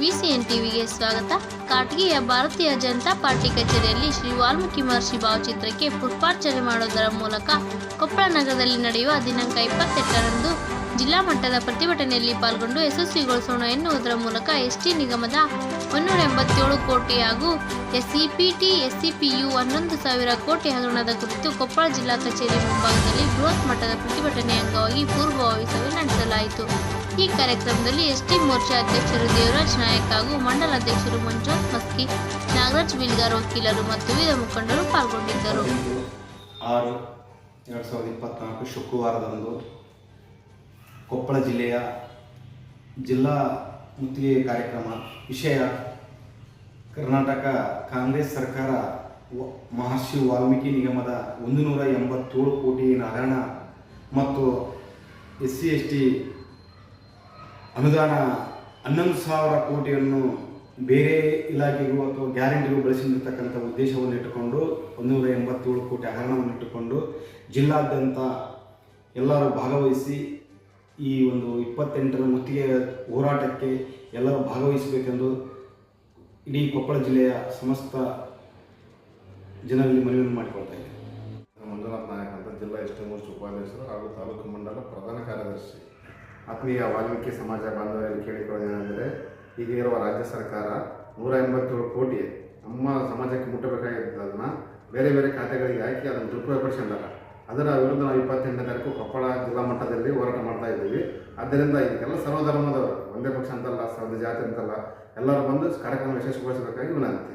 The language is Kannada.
ವಿಸಿಎನ್ ಟಿವಿಗೆ ಸ್ವಾಗತ. ಕಾಟ್ಗಿಯ ಭಾರತೀಯ ಜನತಾ ಪಾರ್ಟಿ ಕಚೇರಿಯಲ್ಲಿ ಶ್ರೀ ವಾಲ್ಮೀಕಿ ಮಹರ್ಷಿ ಭಾವಚಿತ್ರಕ್ಕೆ ಪುಷ್ಪಾರ್ಚನೆ ಮಾಡುವುದರ ಮೂಲಕ ಕೊಪ್ಪಳ ನಗರದಲ್ಲಿ ನಡೆಯುವ ದಿನಾಂಕ ಇಪ್ಪತ್ತೆಂಟರಂದು ಜಿಲ್ಲಾ ಮಟ್ಟದ ಪ್ರತಿಭಟನೆಯಲ್ಲಿ ಪಾಲ್ಗೊಂಡು ಯಶಸ್ವಿಗೊಳಿಸೋಣ ಎನ್ನುವುದರ ಮೂಲಕ ಎಸ್ಟಿ ನಿಗಮದ ಮುನ್ನೂರ ಎಂಬತ್ತೇಳು ಕೋಟಿ ಹಾಗೂ ಎಸ್ಸಿಪಿಟಿ ಎಸ್ಸಿಪಿಯು ಹನ್ನೊಂದು ಸಾವಿರ ಕೋಟಿ ಹಗರಣದ ಕುರಿತು ಕೊಪ್ಪಳ ಜಿಲ್ಲಾ ಕಚೇರಿ ಮುಂಭಾಗದಲ್ಲಿ ಬೃಹತ್ ಮಟ್ಟದ ಪ್ರತಿಭಟನೆ ಅಂಗವಾಗಿ ಪೂರ್ವಭಾವಿ ಸಭೆ ನಡೆಸಲಾಯಿತು. ಈ ಕಾರ್ಯಕ್ರಮದಲ್ಲಿ ಎಸ್ಟಿ ಮೋರ್ಚಾ ಅಧ್ಯಕ್ಷರು ದೇವರಾಜ್ ನಾಯಕ್ ಹಾಗೂ ಮಂಡಲ ಅಧ್ಯಕ್ಷರು ಮಂಜುನಾಥ್ ಮಸ್ಕಿ, ನಾಗರಾಜ್ ಬಿಲ್ಗಾರ್ ವಕೀಲರು ಮತ್ತು ವಿವಿಧ ಮುಖಂಡರು ಪಾಲ್ಗೊಂಡಿದ್ದರು. ಆರು ಎರಡು ಸಾವಿರದ ಇಪ್ಪತ್ನಾಲ್ಕು ಶುಕ್ರವಾರದಂದು ಕೊಪ್ಪಳ ಜಿಲ್ಲೆಯ ಜಿಲ್ಲಾ ಮುತ್ತಿಗೆ ಕಾರ್ಯಕ್ರಮ ವಿಷಯ ಕರ್ನಾಟಕ ಕಾಂಗ್ರೆಸ್ ಸರ್ಕಾರ ಮಹರ್ಷಿ ವಾಲ್ಮೀಕಿ ನಿಗಮದ ಒಂದು ನೂರ ಎಂಬತ್ತೇಳು ಕೋಟಿ ಹಗರಣ ಮತ್ತು ಎಸ್ ಸಿ ಎಸ್ ಟಿ ಅನುದಾನ ಹನ್ನೊಂದು ಸಾವಿರ ಕೋಟಿಯನ್ನು ಬೇರೆ ಇಲಾಖೆಗೂ ಅಥವಾ ಗ್ಯಾರಂಟಿಗೂ ಬಳಸಿರ್ತಕ್ಕಂಥ ಉದ್ದೇಶವನ್ನು ಇಟ್ಟುಕೊಂಡು ಒಂದೂರ ಎಂಬತ್ತೇಳು ಕೋಟಿ ಹಗರಣವನ್ನು ಇಟ್ಟುಕೊಂಡು ಜಿಲ್ಲಾದ್ಯಂತ ಎಲ್ಲರೂ ಭಾಗವಹಿಸಿ ಈ ಒಂದು ಇಪ್ಪತ್ತೆಂಟರ ಮುತ್ತಿಗೆ ಹೋರಾಟಕ್ಕೆ ಎಲ್ಲರೂ ಭಾಗವಹಿಸಬೇಕೆಂದು ಇಡೀ ಕೊಪ್ಪಳ ಜಿಲ್ಲೆಯ ಸಮಸ್ತ ಜನರಲ್ಲಿ ಮನವಿಯನ್ನು ಮಾಡಿಕೊಳ್ತಾ ಇದ್ದೇನೆ. ಮಂಜುನಾಥ್ ನಾಯಕ್ ಅಂತ ಜಿಲ್ಲಾ ಎಸ್ಟಿ ಮೋಸ್ಟ್ ಉಪಾಧ್ಯಕ್ಷರು ಹಾಗೂ ತಾಲೂಕು ಮಂಡಲ ಆತ್ಮೀಯ ವಾಲ್ಮೀಕಿ ಸಮಾಜ ಬಾಂಧವರಲ್ಲಿ ಕೇಳಿಕೊಳ್ಳೋದೇನೆಂದರೆ ಈಗ ಇರುವ ರಾಜ್ಯ ಸರ್ಕಾರ ನೂರ ಎಂಬತ್ತೇಳು ಕೋಟಿ ನಮ್ಮ ಸಮಾಜಕ್ಕೆ ಮುಟ್ಟಬೇಕಾಗಿದ್ದದನ್ನು ಬೇರೆ ಬೇರೆ ಖಾತೆಗಳಿಗೆ ಹಾಕಿ ಅದನ್ನು ದುರುಪಯೋಗಪಡಿಸಿದ್ದಾರೆ ಅದರ ವಿರುದ್ಧ ನಾವು ಇಪ್ಪತ್ತೆಂಟನೇ ತಾರೀಕು ಕೊಪ್ಪಳ ಜಿಲ್ಲಾ ಮಟ್ಟದಲ್ಲಿ ಹೋರಾಟ ಮಾಡ್ತಾ ಇದ್ದೀವಿ. ಆದ್ದರಿಂದ ಇದಕ್ಕೆಲ್ಲ ಸರ್ವಧರ್ಮದವರು, ಒಂದೇ ಪಕ್ಷ ಅಂತಲ್ಲ ಸರ್ವ ಜಾತಿ ಅಂತಲ್ಲ, ಎಲ್ಲರೂ ಬಂದು ಕಾರ್ಯಕ್ರಮ ಯಶಸ್ವಿಗೊಳಿಸಬೇಕಾಗಿ ವಿನಂತಿ.